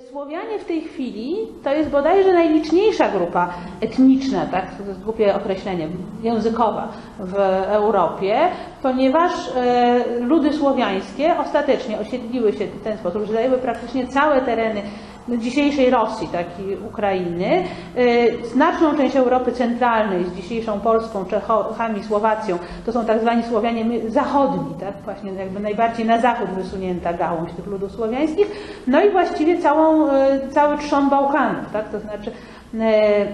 Słowianie w tej chwili to jest bodajże najliczniejsza grupa etniczna, tak, głupie określenie, językowa w Europie, ponieważ e, ludy słowiańskie ostatecznie osiedliły się w ten sposób, że zajęły praktycznie całe tereny dzisiejszej Rosji, tak i Ukrainy, e, znaczną część Europy Centralnej z dzisiejszą Polską, Czechami, Słowacją, to są tak zwani Słowianie zachodni, tak, właśnie jakby najbardziej na zachód wysunięta gałąź tych ludów słowiańskich, no i właściwie całą, e, cały trzon Bałkanów, tak, to znaczy e,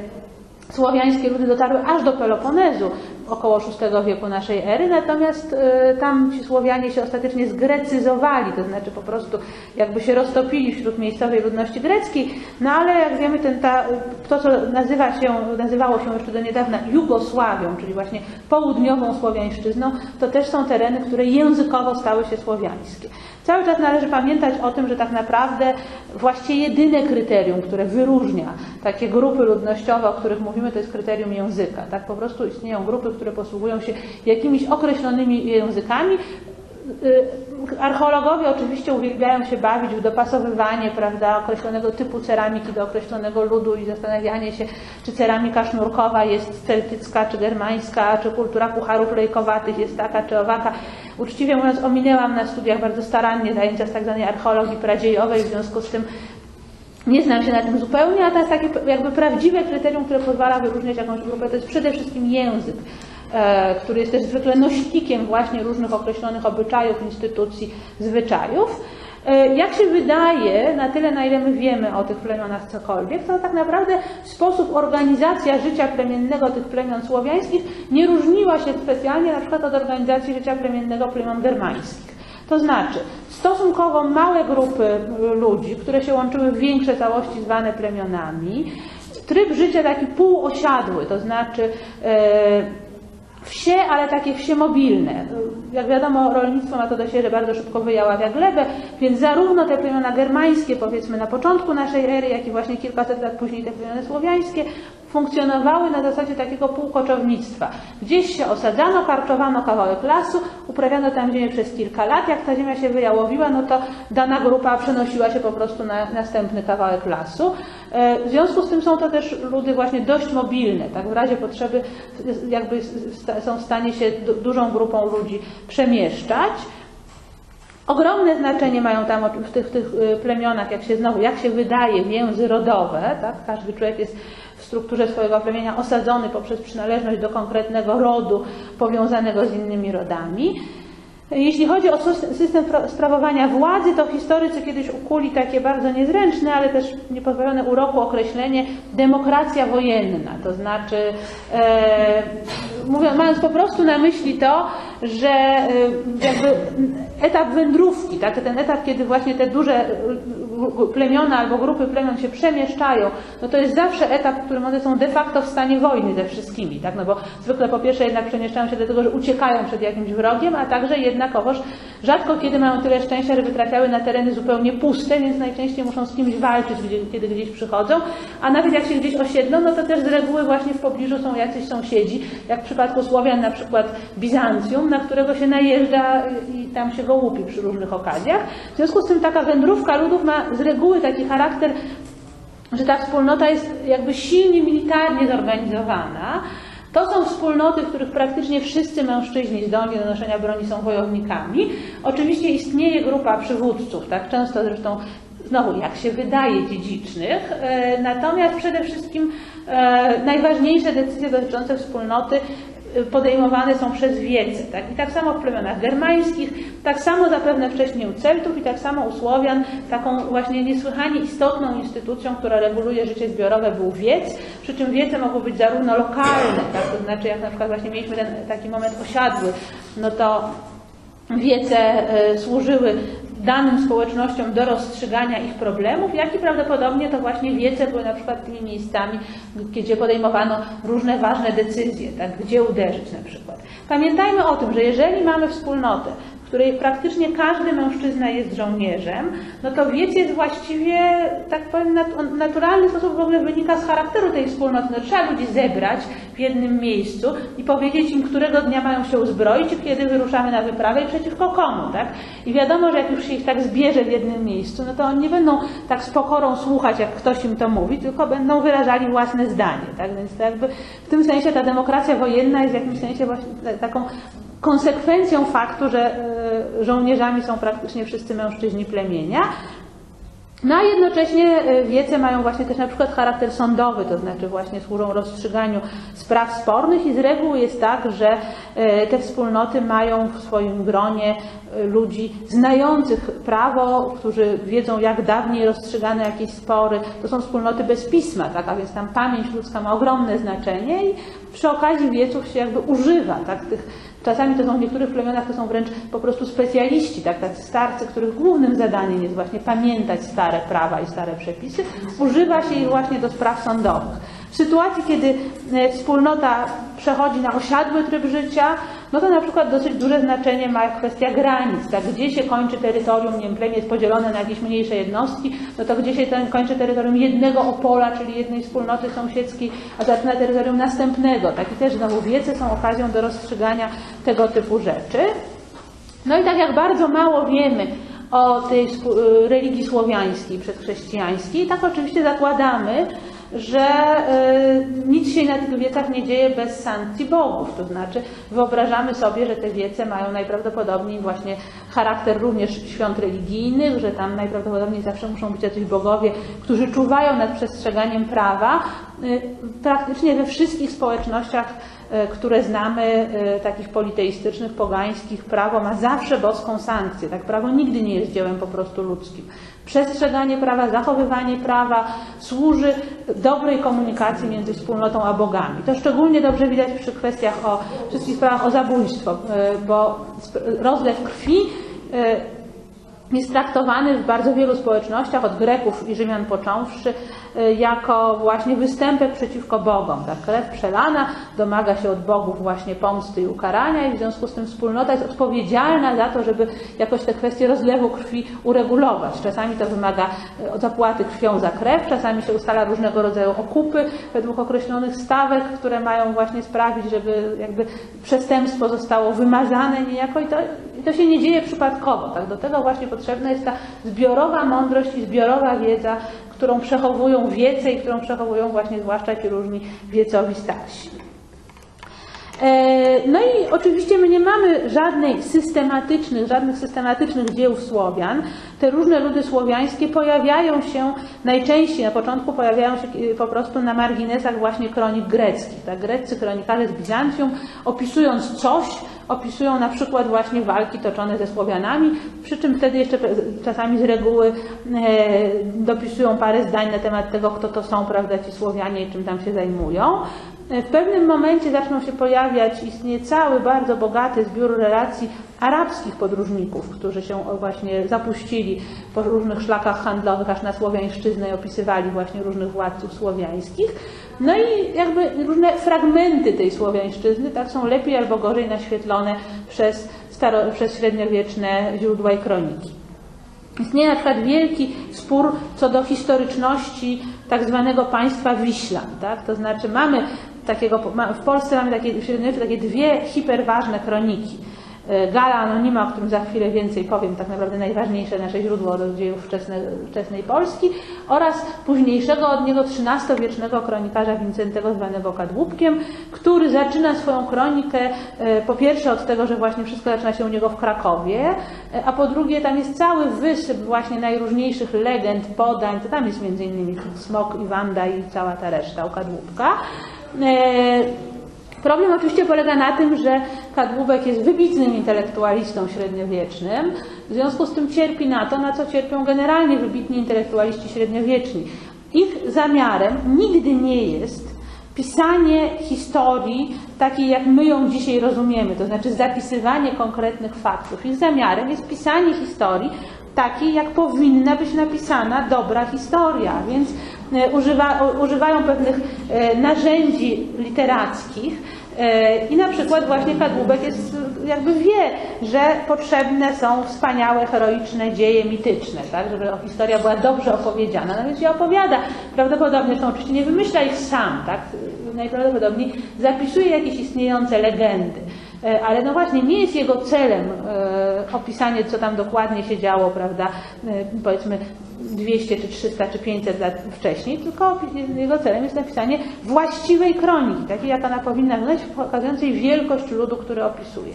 słowiańskie ludy dotarły aż do Peloponezu około VI wieku naszej ery, natomiast e, tam ci Słowianie się ostatecznie zgrecyzowali, to znaczy po prostu jakby się roztopili wśród miejscowej ludności greckiej, no ale jak wiemy ten, ta, to, co nazywa się, nazywało się jeszcze do niedawna Jugosławią, czyli właśnie południową słowiańszczyzną, to też są tereny, które językowo stały się słowiańskie. Cały czas należy pamiętać o tym, że tak naprawdę właściwie jedyne kryterium, które wyróżnia takie grupy ludnościowe, o których mówimy, to jest kryterium języka. Tak po prostu istnieją grupy, które posługują się jakimiś określonymi językami. Y, Archeologowie oczywiście uwielbiają się bawić w dopasowywanie prawda, określonego typu ceramiki do określonego ludu i zastanawianie się, czy ceramika sznurkowa jest celtycka, czy germańska, czy kultura pucharów lejkowatych jest taka, czy owaka. Uczciwie mówiąc, ominęłam na studiach bardzo starannie zajęcia z tak zwanej archeologii pradziejowej, w związku z tym nie znam się na tym zupełnie, a jest takie jakby prawdziwe kryterium, które pozwala wyróżniać jakąś grupę, to jest przede wszystkim język, e, który jest też zwykle nośnikiem właśnie różnych określonych obyczajów, instytucji, zwyczajów. E, Jak się wydaje, na tyle na ile my wiemy o tych plemionach cokolwiek, to tak naprawdę sposób organizacja życia plemiennego tych plemion słowiańskich nie różniła się specjalnie na przykład od organizacji życia plemiennego plemion germańskich. To znaczy, stosunkowo małe grupy y, ludzi, które się łączyły w większe całości zwane plemionami, tryb życia taki półosiadły, to znaczy e, wsie, ale takie wsie mobilne. Jak wiadomo, rolnictwo ma to do siebie, że bardzo szybko wyjaławia glebę, więc zarówno te plemiona germańskie, powiedzmy na początku naszej ery, jak i właśnie kilkaset lat później te plemiona słowiańskie, funkcjonowały na zasadzie takiego półkoczownictwa. Gdzieś się osadzano, karczowano kawałek lasu, uprawiano tam ziemię przez kilka lat. Jak ta ziemia się wyjałowiła, no to dana grupa przenosiła się po prostu na następny kawałek lasu. E, W związku z tym są to też ludy właśnie dość mobilne, tak w razie potrzeby jakby są w stanie się du- dużą grupą ludzi przemieszczać. Ogromne znaczenie mają tam w tych, w tych y, plemionach, jak się znowu, jak się wydaje, więzy rodowe, tak? Każdy człowiek jest strukturze swojego plemienia osadzony poprzez przynależność do konkretnego rodu powiązanego z innymi rodami. Jeśli chodzi o sys- system sprawowania władzy, to historycy kiedyś ukuli takie bardzo niezręczne, ale też niepozbawione uroku określenie demokracja wojenna. To znaczy, e, mówiąc, mając po prostu na myśli to, że e, jakby etap wędrówki, tak, ten etap, kiedy właśnie te duże e, plemiona albo grupy plemion się przemieszczają, no to jest zawsze etap, w którym one są de facto w stanie wojny ze wszystkimi, tak, no bo zwykle po pierwsze jednak przemieszczają się dlatego, że uciekają przed jakimś wrogiem, a także jednakowoż rzadko kiedy mają tyle szczęścia, żeby trafiały na tereny zupełnie puste, więc najczęściej muszą z kimś walczyć, kiedy gdzieś przychodzą, a nawet jak się gdzieś osiedlą, no to też z reguły właśnie w pobliżu są jacyś sąsiedzi, jak w przypadku Słowian na przykład Bizancjum, na którego się najeżdża i tam się go łupi przy różnych okazjach. W związku z tym taka wędrówka ludów ma z reguły taki charakter, że ta wspólnota jest jakby silnie militarnie zorganizowana. To są wspólnoty, w których praktycznie wszyscy mężczyźni zdolni do noszenia broni są wojownikami. Oczywiście istnieje grupa przywódców, tak często zresztą znowu, jak się wydaje, dziedzicznych. E, Natomiast przede wszystkim e, najważniejsze decyzje dotyczące wspólnoty podejmowane są przez wiece. Tak? I tak samo w plemionach germańskich, tak samo zapewne wcześniej u Celtów i tak samo u Słowian taką właśnie niesłychanie istotną instytucją, która reguluje życie zbiorowe był wiec, przy czym wiece mogą być zarówno lokalne, tak? to znaczy jak na przykład właśnie mieliśmy ten taki moment osiadły, no to wiece e, służyły danym społecznościom do rozstrzygania ich problemów, jak i prawdopodobnie to właśnie wiece były na przykład tymi miejscami, gdzie podejmowano różne ważne decyzje, tak, gdzie uderzyć na przykład. Pamiętajmy o tym, że jeżeli mamy wspólnotę, której praktycznie każdy mężczyzna jest żołnierzem, no to wiec jest właściwie, tak powiem, nat- naturalny sposób w ogóle wynika z charakteru tej wspólnoty. No, trzeba ludzi zebrać w jednym miejscu i powiedzieć im, którego dnia mają się uzbroić kiedy wyruszamy na wyprawę i przeciwko komu, tak? I wiadomo, że jak już się ich tak zbierze w jednym miejscu, no to oni nie będą tak z pokorą słuchać, jak ktoś im to mówi, tylko będą wyrażali własne zdanie, tak? Więc to jakby w tym sensie ta demokracja wojenna jest w jakimś sensie właśnie taką konsekwencją faktu, że e, żołnierzami są praktycznie wszyscy mężczyźni plemienia. No a jednocześnie e, wiece mają właśnie też na przykład charakter sądowy, to znaczy właśnie służą rozstrzyganiu spraw spornych i z reguły jest tak, że e, te wspólnoty mają w swoim gronie ludzi znających prawo, którzy wiedzą jak dawniej rozstrzygano jakieś spory. To są wspólnoty bez pisma, tak? a więc tam pamięć ludzka ma ogromne znaczenie i przy okazji wieców się jakby używa tak? tych Czasami to są w niektórych plemionach to są wręcz po prostu specjaliści, tak, tacy starcy, których głównym zadaniem jest właśnie pamiętać stare prawa i stare przepisy. Używa się ich właśnie do spraw sądowych. W sytuacji, kiedy e, wspólnota przechodzi na osiadły tryb życia, no to na przykład dosyć duże znaczenie ma kwestia granic, tak, gdzie się kończy terytorium, nie wiem, plemię jest podzielone na jakieś mniejsze jednostki, no to gdzie się ten, kończy terytorium jednego opola, czyli jednej wspólnoty sąsiedzkiej, a zaczyna terytorium następnego, tak, i też znowu wiece są okazją do rozstrzygania tego typu rzeczy. No i tak jak bardzo mało wiemy o tej y, religii słowiańskiej przedchrześcijańskiej, tak oczywiście zakładamy, że y, nic się na tych wiecach nie dzieje bez sankcji bogów. To znaczy wyobrażamy sobie, że te wiece mają najprawdopodobniej właśnie charakter również świąt religijnych, że tam najprawdopodobniej zawsze muszą być jacyś bogowie, którzy czuwają nad przestrzeganiem prawa. Y, Praktycznie we wszystkich społecznościach e, które znamy, e, takich politeistycznych, pogańskich, prawo ma zawsze boską sankcję. Tak, prawo nigdy nie jest dziełem po prostu ludzkim. Przestrzeganie prawa, zachowywanie prawa służy dobrej komunikacji między wspólnotą a bogami. To szczególnie dobrze widać przy kwestiach o wszystkich sprawach o zabójstwo, e, bo rozlew krwi e, jest traktowany w bardzo wielu społecznościach, od Greków i Rzymian począwszy, jako właśnie występek przeciwko Bogom. Ta krew przelana domaga się od bogów właśnie pomsty i ukarania i w związku z tym wspólnota jest odpowiedzialna za to, żeby jakoś te kwestie rozlewu krwi uregulować. Czasami to wymaga y, zapłaty krwią za krew, czasami się ustala różnego rodzaju okupy według określonych stawek, które mają właśnie sprawić, żeby jakby przestępstwo zostało wymazane niejako i to, i to się nie dzieje przypadkowo. Tak? Do tego właśnie potrzebna jest ta zbiorowa mądrość i zbiorowa wiedza, którą przechowują wiece i którą przechowują właśnie zwłaszcza ci różni wiecowi starsi. E, No i oczywiście my nie mamy żadnej systematycznych, żadnych systematycznych dzieł Słowian. Te różne ludy słowiańskie pojawiają się najczęściej, na początku pojawiają się e, po prostu na marginesach właśnie kronik greckich. Tak? Greccy kronikarze z Bizancjum opisując coś, opisują na przykład właśnie walki toczone ze Słowianami, przy czym wtedy jeszcze czasami z reguły e, dopisują parę zdań na temat tego, kto to są, prawda, ci Słowianie i czym tam się zajmują. W pewnym momencie zaczną się pojawiać, istnieje cały bardzo bogaty zbiór relacji arabskich podróżników, którzy się właśnie zapuścili po różnych szlakach handlowych aż na słowiańszczyznę i opisywali właśnie różnych władców słowiańskich. No i jakby różne fragmenty tej słowiańszczyzny tak są lepiej albo gorzej naświetlone przez, staro, przez średniowieczne źródła i kroniki. Istnieje na przykład wielki spór co do historyczności tak zwanego państwa Wiślan. Tak? To znaczy mamy takiego, w Polsce mamy takie, w średniowieczu takie dwie hiperważne kroniki. E, Gala Anonima, o którym za chwilę więcej powiem, tak naprawdę najważniejsze nasze źródło do dziejów wczesne, wczesnej Polski oraz późniejszego od niego XIII-wiecznego kronikarza Wincentego zwanego Kadłubkiem, który zaczyna swoją kronikę e, po pierwsze od tego, że właśnie wszystko zaczyna się u niego w Krakowie, e, a po drugie tam jest cały wysyp właśnie najróżniejszych legend, podań, to tam jest innymi Smok i Wanda i cała ta reszta u Kadłubka. E, Problem oczywiście polega na tym, że Kadłubek jest wybitnym intelektualistą średniowiecznym, w związku z tym cierpi na to, na co cierpią generalnie wybitni intelektualiści średniowieczni. Ich zamiarem nigdy nie jest pisanie historii takiej, jak my ją dzisiaj rozumiemy, to znaczy zapisywanie konkretnych faktów. Ich zamiarem jest pisanie historii takiej, jak powinna być napisana dobra historia, więc używa, u- używają pewnych e, narzędzi literackich e, i na przykład właśnie Kadłubek jest jakby wie, że potrzebne są wspaniałe, heroiczne dzieje mityczne, tak, żeby historia była dobrze opowiedziana, no więc je opowiada. Prawdopodobnie, to oczywiście nie wymyśla ich sam, tak, najprawdopodobniej zapisuje jakieś istniejące legendy. E, Ale no właśnie, nie jest jego celem e, opisanie, co tam dokładnie się działo, prawda, e, powiedzmy 200 czy 300 czy 500 lat wcześniej, tylko jego celem jest napisanie właściwej kroniki, takiej jak ona powinna wyglądać, pokazującej wielkość ludu, który opisuje.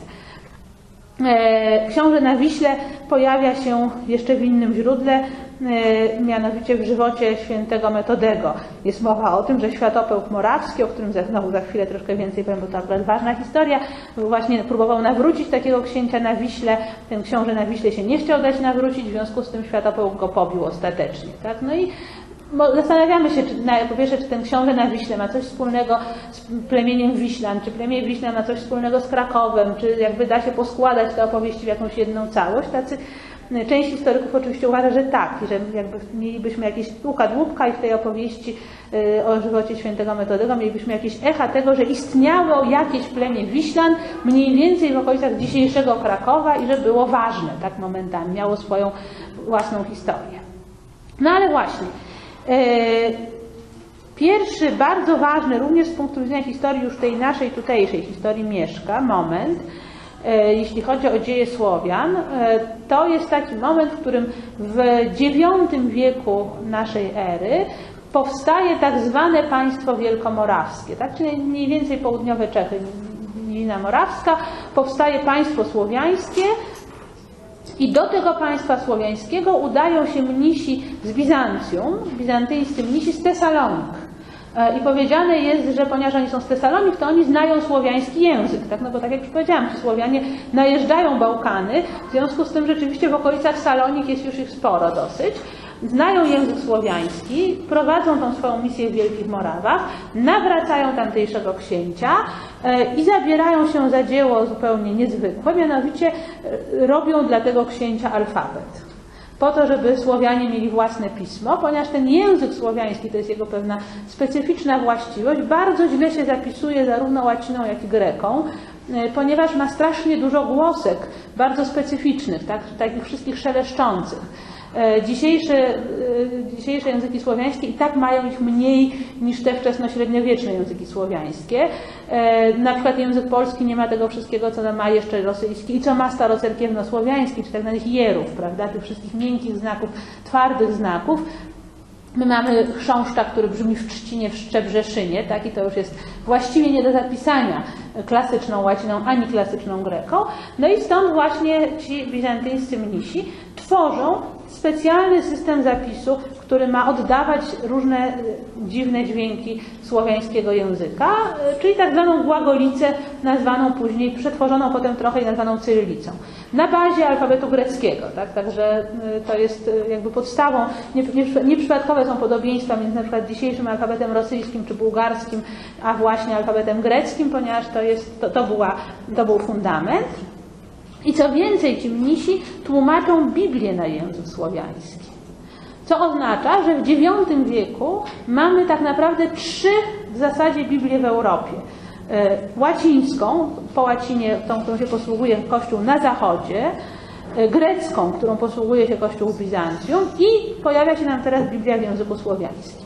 E, Książę na Wiśle pojawia się jeszcze w innym źródle, mianowicie w żywocie świętego Metodego. Jest mowa o tym, że Światopełk Morawski, o którym znowu za chwilę troszkę więcej powiem, bo to akurat ważna historia, właśnie próbował nawrócić takiego księcia na Wiśle. Ten książę na Wiśle się nie chciał dać nawrócić, w związku z tym Światopełk go pobił ostatecznie. Tak? No i zastanawiamy się, czy, na, po pierwsze, czy ten książę na Wiśle ma coś wspólnego z plemieniem Wiślan, czy plemię Wiślan ma coś wspólnego z Krakowem, czy jakby da się poskładać te opowieści w jakąś jedną całość. Tacy, część historyków oczywiście uważa, że tak, i że jakby mielibyśmy jakieś długa dłubka i w tej opowieści y, o żywocie świętego Metodego mielibyśmy jakieś echa tego, że istniało jakieś plemię Wiślan mniej więcej w okolicach dzisiejszego Krakowa i że było ważne tak momentami, miało swoją własną historię. No ale właśnie, e, pierwszy, bardzo ważny, również z punktu widzenia historii już tej naszej tutejszej historii Mieszka, moment, jeśli chodzi o dzieje Słowian, e, to jest taki moment, w którym w IX wieku naszej ery powstaje tak zwane państwo wielkomorawskie, tak? czyli mniej więcej południowe Czechy, Nina Morawska, powstaje państwo słowiańskie, i do tego państwa słowiańskiego udają się mnisi z Bizancjum, bizantyjscy mnisi z Tesalonik. E, I powiedziane jest, że ponieważ oni są z Tesalonik, to oni znają słowiański język. Tak? No bo tak jak już powiedziałam, ci Słowianie najeżdżają Bałkany, w związku z tym rzeczywiście w okolicach Salonik jest już ich sporo dosyć. Znają język słowiański, prowadzą tą swoją misję w Wielkich Morawach, nawracają tamtejszego księcia e, i zabierają się za dzieło zupełnie niezwykłe, mianowicie e, robią dla tego księcia alfabet po to, żeby Słowianie mieli własne pismo, ponieważ ten język słowiański, to jest jego pewna specyficzna właściwość, bardzo źle się zapisuje zarówno łaciną, jak i greką, e, ponieważ ma strasznie dużo głosek, bardzo specyficznych, tak, takich wszystkich szeleszczących. E, Dzisiejsze, e, dzisiejsze języki słowiańskie i tak mają ich mniej niż te wczesnośredniowieczne języki słowiańskie. E, Na przykład język polski nie ma tego wszystkiego, co ma jeszcze rosyjski i co ma starocerkiewno-słowiański, czy tak zwanych jerów, prawda, tych wszystkich miękkich znaków, twardych znaków. My mamy chrząszcza, który brzmi w trzcinie, w Szczebrzeszynie, tak? i to już jest właściwie nie do zapisania klasyczną łaciną ani klasyczną greką. No i stąd właśnie ci bizantyjscy mnisi tworzą specjalny system zapisu, który ma oddawać różne y, dziwne dźwięki słowiańskiego języka, y, czyli tak zwaną głagolicę, nazwaną później, przetworzoną potem trochę i nazwaną cyrylicą. Na bazie alfabetu greckiego, tak? Także y, to jest jakby podstawą, nie- nie- nieprzypadkowe są podobieństwa między na przykład dzisiejszym alfabetem rosyjskim czy bułgarskim, a właśnie alfabetem greckim, ponieważ to, jest, to, to, była, to był fundament. I co więcej, ci mnisi tłumaczą Biblię na język słowiański. Co oznacza, że w IX wieku mamy tak naprawdę trzy w zasadzie Biblie w Europie. E, Łacińską, po łacinie, tą, którą się posługuje Kościół na zachodzie, e, grecką, którą posługuje się Kościół w Bizancjum i pojawia się nam teraz Biblia w języku słowiańskim.